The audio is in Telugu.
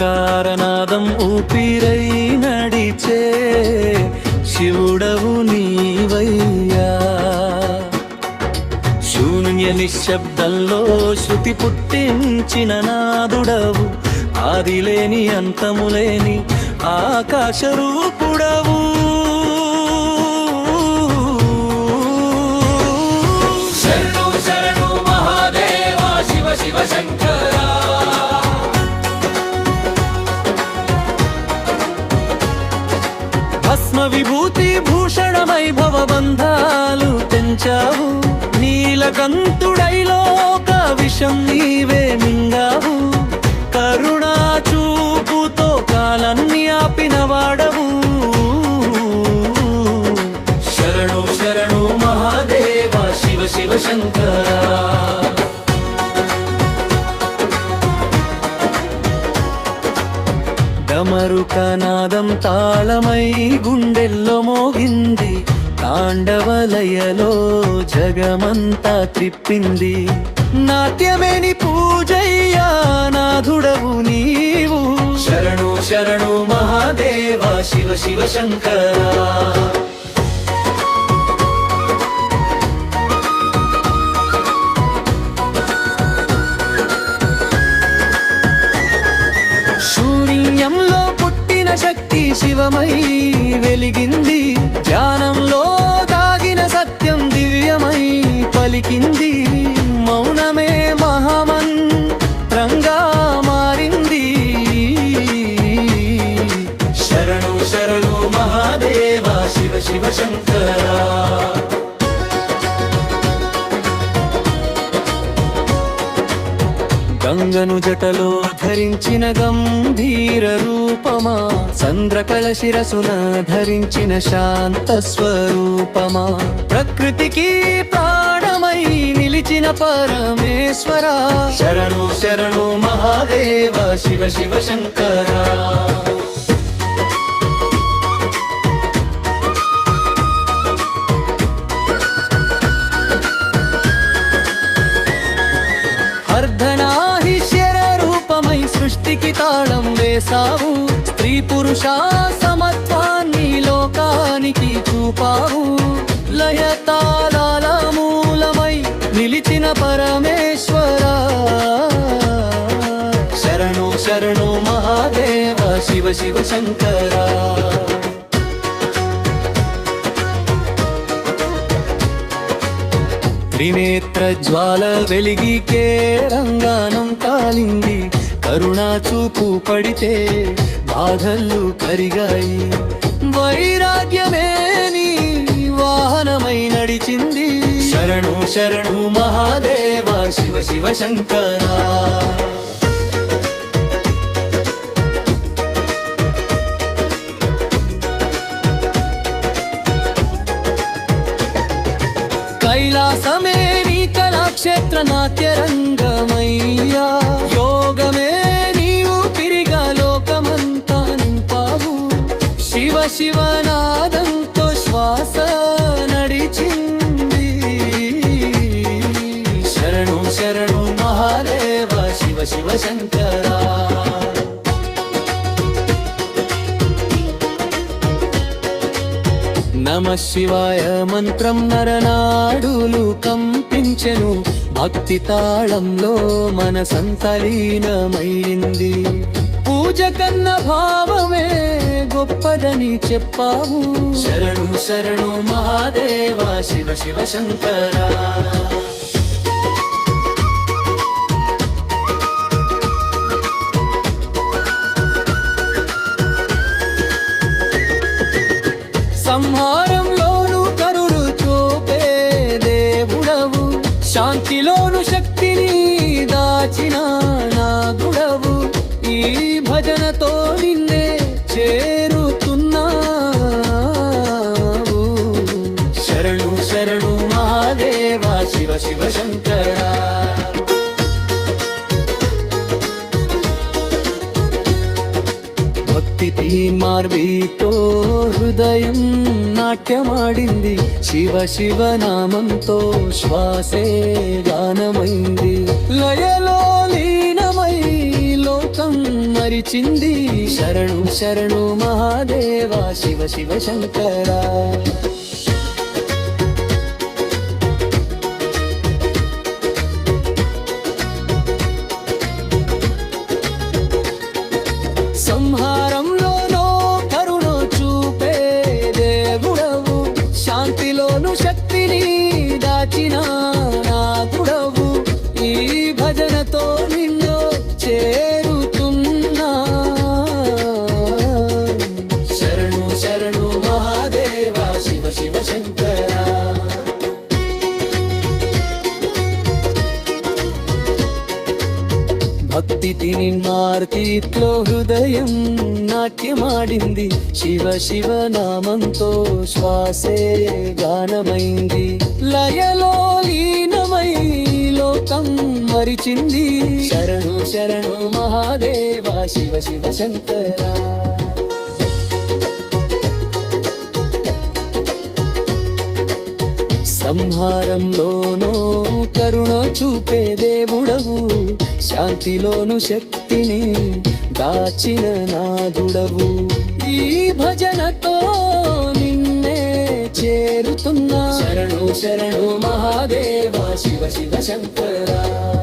ప్రాణం ఊపిరై నడిచే శివుడవు నీవయ్యా. శూన్య నిశ్శబ్దంలో శృతి పుట్టించిన నాదుడవు ఆదిలేని అంతములేని ఆకాశ రూపుడవు నీలకంతుడై విషం నీవే మింగావు. కరుణా చూపుతో కాలన్ని ఆపిన వాడవు శరణు శరణు మహాదేవ శివ శివ శంకర. డమరుకనాదం తాళమై గుండెల్లో మోగింది. తాండవలయలో జగమంతా త్రిప్పింది. నాట్యమేని పూజయ్యా నాథుడవు నీవు. శరణు శరణు మహాదేవ శివ శివ శంకరా. శివ శంకర గంగను జటలో ధరించిన గంభీర రూపమా? చంద్రకళ శిరసున ధరించిన శాంత స్వరూపమా? ప్రకృతికి ప్రాణమై నిలిచిన పరమేశ్వర. శరణు శరణు మహాదేవ శివ శివ శంకరా సృష్టికి తాళం వేశావు. స్త్రీ పురుష సమత్వాన్ని లోకానికి చూపావు. లయ తాళాల మూలమై నిలిచిన పరమేశ్వర. శరణు శరణు మహాదేవ శివ శివ శంకర. త్రినేత్ర జ్వాల వెలిగి కే రంగానం కాలింది. కరుణా చూపు పడితే బాధలు కరిగాయి. వైరాగ్యమే నీ వాహనమై నడిచింది. శరణు శరణు మహాదేవ శివ శివ శంకర. కైలాసమే నీ కళాక్షేత్ర నాట్యరంగమయ్యా. యోగమే శివనాదంతో శ్వాస నడిచింది. శరణు శరణు మహాదేవ శివ శివ శంకరా. నమ శివాయ మంత్రం నరనాడులు కంపించెను. భక్తి తాళంలో మన సంతలీనమైంది పూజ కన్న భావమే గొప్పదని చెప్పావు. శరణు శరణు మహాదేవ శివ శివ శంకర. సంహారంలోను కరుడు చూపే దేవుడవు. శాంతిలోను శక్తిని దాచిన భజనతో నిన్నే చేరుతున్నావు. శరణు శరణు మహాదేవా శివ శివ శంకర. భక్తి మార్వీతో హృదయం నాట్యమాడింది. శివ శివ నామంతో శ్వాసే గానమైంది. లయలో లీనమై శరణు శరణు మహాదేవా శివ శివ శంకరా. సంహారంలోనో కరుణ చూపే దేవుడవు. శాంతిలోను శక్తిని దాచిన నాథుడవు ఈ భజన భక్తి తిని మార్తీట్లో హృదయం నాట్యమాడింది. శివ శివ నామంతో శ్వాసే గానమైంది. లయలో లీనమై లోకం మరిచింది. శరణు శరణు మహాదేవ శివ శివ శంకరా. సంహారంలోనూ కరుణ చూపే దేవుడవు. శాంతిలోను శక్తిని దాచిన నాదుడవు. ఈ భజనతో నిన్నే చేరుతున్నా. శరణు శరణు మహాదేవ శివ శివ శంకరా.